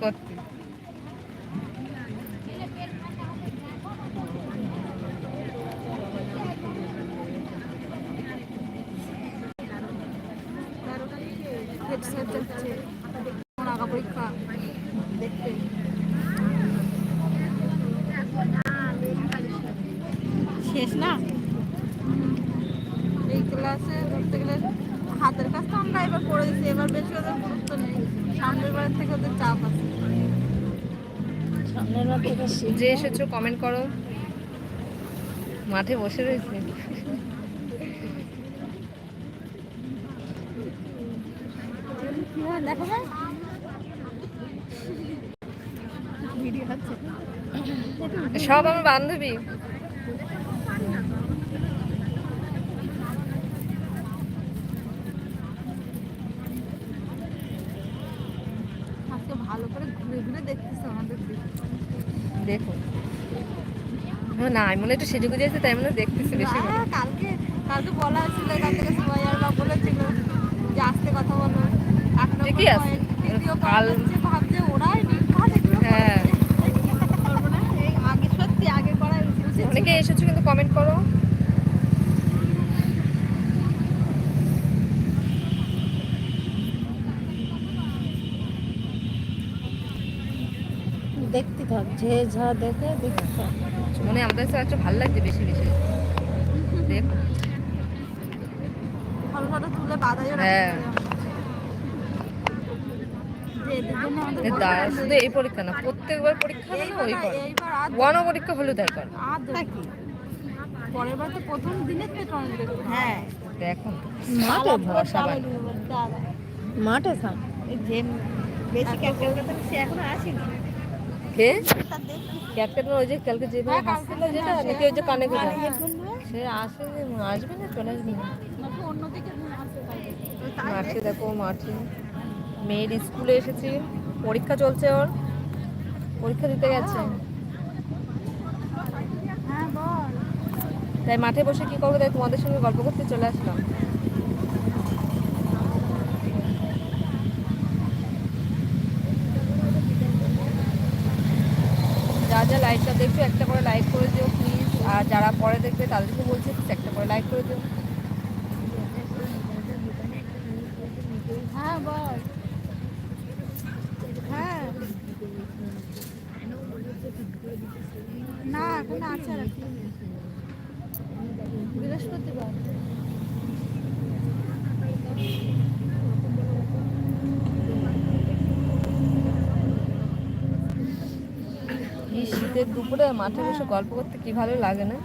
করতে। পরীক্ষা শেষ না? এই ক্লাসে ধরতে গেলে হাতের কাজ তো আমরা এবার দিচ্ছি এবার বেশি ওদের গুরুত্ব নেই। সামনের বারের থেকে ওদের চাপ আছে। সামনের বার থেকে যে এসেছ কমেন্ট করো। মাঠে বসে রয়েছে। দেখো ভাই সব আমার বান্ধবী। ভালো করে ঘুরে ঘুরে দেখতেছে আমাদের। দেখো। না আমি মনে একটু সেজে গুজে আছে তাই মনে দেখতেছি বেশি কালকে কালকে বলা ছিল এখান থেকে সুমাইয়ার বাবা বলেছিল যে আস্তে কথা বলো। ঠিকই আছে। কাল- ভাবছে ওরাই হ্যাঁ। অনেকে এসেছ কিন্তু কমেন্ট করো। দেখতে থাক যে যা দেখে দেখতে থাক মনে আমাদের কাছে একটু ভালো লাগছে বেশি বেশি। দেখো। তুলে বাধাইও হ্যাঁ। শুধু এই পরীক্ষা না প্রত্যেকবার পরীক্ষা হবে ওই করে আর ওয়ানও পরীক্ষা হলেও তাই করে। আর দেখি পরের বার তো প্রথম দিনে হ্যাঁ। দেখো মাঠে ভরসা মাঠে থাক যে বেশি ক্যালকুলেটর সে এখনও আসেনি। কে ক্যাপ্টেন ওই যে কালকে যেভাবে হ্যাঁ, হাসছিল যেটা নাকি ওই যে কানে কানে সে আসে যে আসবে না চলে আসবে মাঠে দেখো মাঠে। মেয়ের স্কুলে এসেছি পরীক্ষা চলছে ওর। পরীক্ষা দিতে গেছে। হ্যাঁ তাই মাঠে বসে কি করব? তাই তোমাদের সঙ্গে গল্প করতে চলে আসলাম। যা লাইকটা দেখছ একটা করে লাইক করে দিও প্লিজ আর যারা পরে দেখবে, তাদেরকে বলছি একটা করে লাইক করে দিও। হ্যাঁ বল। হ্যাঁ। না, এখন আছে বৃহস্পতিবার এই শীতের দুপুরে মাঠে বসে গল্প করতে কি ভালো লাগে না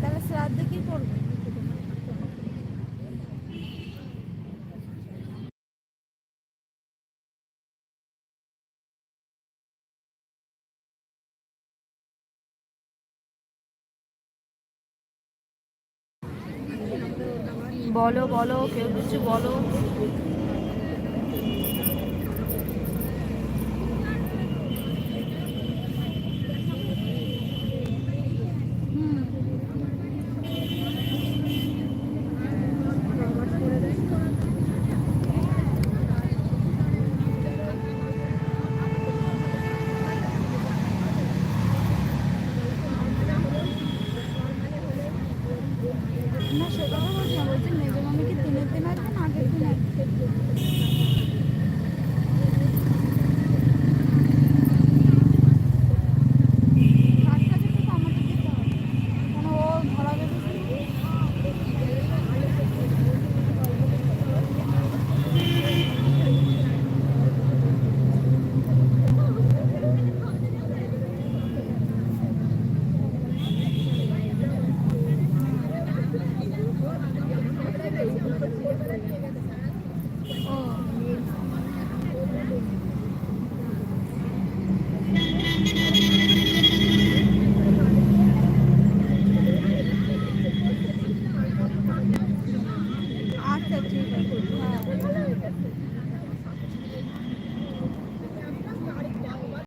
তাহলে শ্রাদ্ধে কি করবে বলো বলো কেউ কিছু বলো।